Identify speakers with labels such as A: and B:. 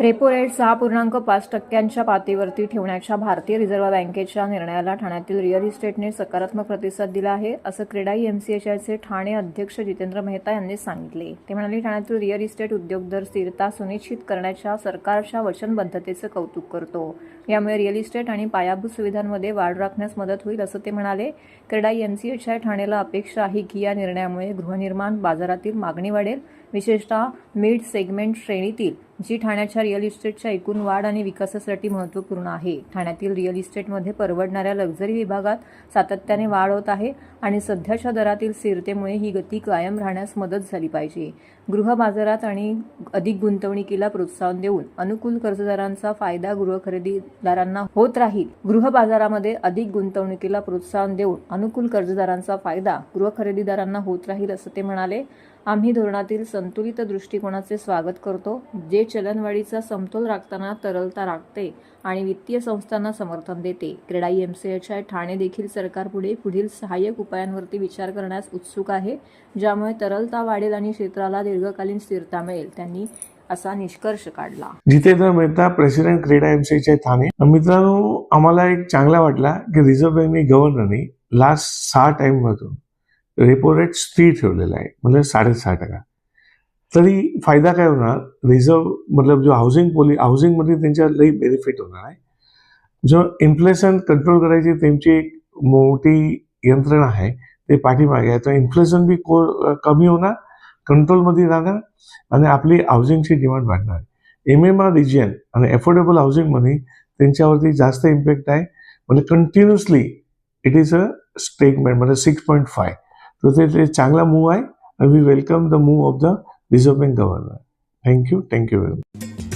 A: Repo rate सहा पूर्णांक पाच टक्क्यांच्या पातळीवरती ठेवण्याच्या भारतीय रिझर्व्ह बँकेच्या निर्णयाला ठाण्यातील रिअल इस्टेटने सकारात्मक प्रतिसाद दिला आहे असं क्रेडाई एमसीएचआयचे ठाणे अध्यक्ष जितेंद्र मेहता यांनी सांगितले. ते म्हणाले ठाण्यातील रिअल इस्टेट उद्योग दर स्थिरता सुनिश्चित करण्याच्या सरकारच्या वचनबद्धतेचं कौतुक करतो. यामुळे रिअल इस्टेट आणि पायाभूत सुविधांमध्ये वाढ राखण्यास मदत होईल असं ते म्हणाले. क्रेडाई एमसीएचआय ठाणेला अपेक्षा आहे की या निर्णयामुळे गृहनिर्माण बाजारातील मागणी वाढेल विशेषतः मिड सेगमेंट श्रेणीतील जी ठाण्याच्या रिअल इस्टेटच्या एकूण वाढ आणि विकासासाठी महत्त्वपूर्ण आहे. ठाण्यातील रिअल इस्टेटमध्ये परवडणाऱ्या लक्झरी विभागात सातत्याने वाढ होत आहे आणि सध्याच्या दरातील स्थिरतेमुळे ही गती कायम राहण्यास मदत झाली पाहिजे. गृह बाजारात आणि अधिक गुंतवणुकीला प्रोत्साहन देऊन अनुकूल कर्जदारांचा फायदा गृह खरेदीदारांना होत राहील. गृह बाजारामध्ये अधिक गुंतवणुकीला प्रोत्साहन देऊन अनुकूल कर्जदारांचा फायदा गृह खरेदीदारांना होत राहील असं ते म्हणाले. आम्ही धोरणातील संतुलित दृष्टिकोनाचे स्वागत करतो जे चलनवाढीचा समतोल राखताना तरलता राखते आणि वित्तीय संस्थांना समर्थन देते. क्रेडाई आय ठाणे देखील सरकारपुढे पुढील सहाय्यक उपायांवरती विचार करण्यास उत्सुक आहे ज्यामुळे तरलता वाढेल आणि क्षेत्राला दीर्घकालीन स्थिरता मिळेल त्यांनी असा निष्कर्ष काढला.
B: जितेंद्र मेहता प्रेसिडेंट क्रीडा एमसीच्या ठाणे. मित्रांनो आम्हाला एक चांगला वाटला की रिझर्व्ह बँकने गव्हर्नरने लास्ट सहा टाइम मधून रेपो रेट स्थिर ठेवलेला आहे. म्हणजे साडेसहा टक्का. तरी फायदा काय होणार? रिझर्व्ह मतलब जो हाऊसिंग पोली हाऊसिंगमध्ये त्यांच्या लई बेनिफिट होणार आहे. जो इन्फ्लेशन कंट्रोल करायची त्यांची एक मोठी यंत्रणा आहे ते पाठीमागे आहे. तर इन्फ्लेशन बी को कमी होणार कंट्रोलमध्ये राहणार आणि आपली हाऊसिंगची डिमांड वाढणार एम एम आर रिजियन आणि अफोर्डेबल हाऊसिंगमध्ये त्यांच्यावरती जास्त इम्पॅक्ट आहे. म्हणजे continuously it is a statement म्हणजे सिक्स पॉईंट फाय तो ते चांगला मूव आहे. आणि we welcome the move of the reserve bank governor thank you thank you very much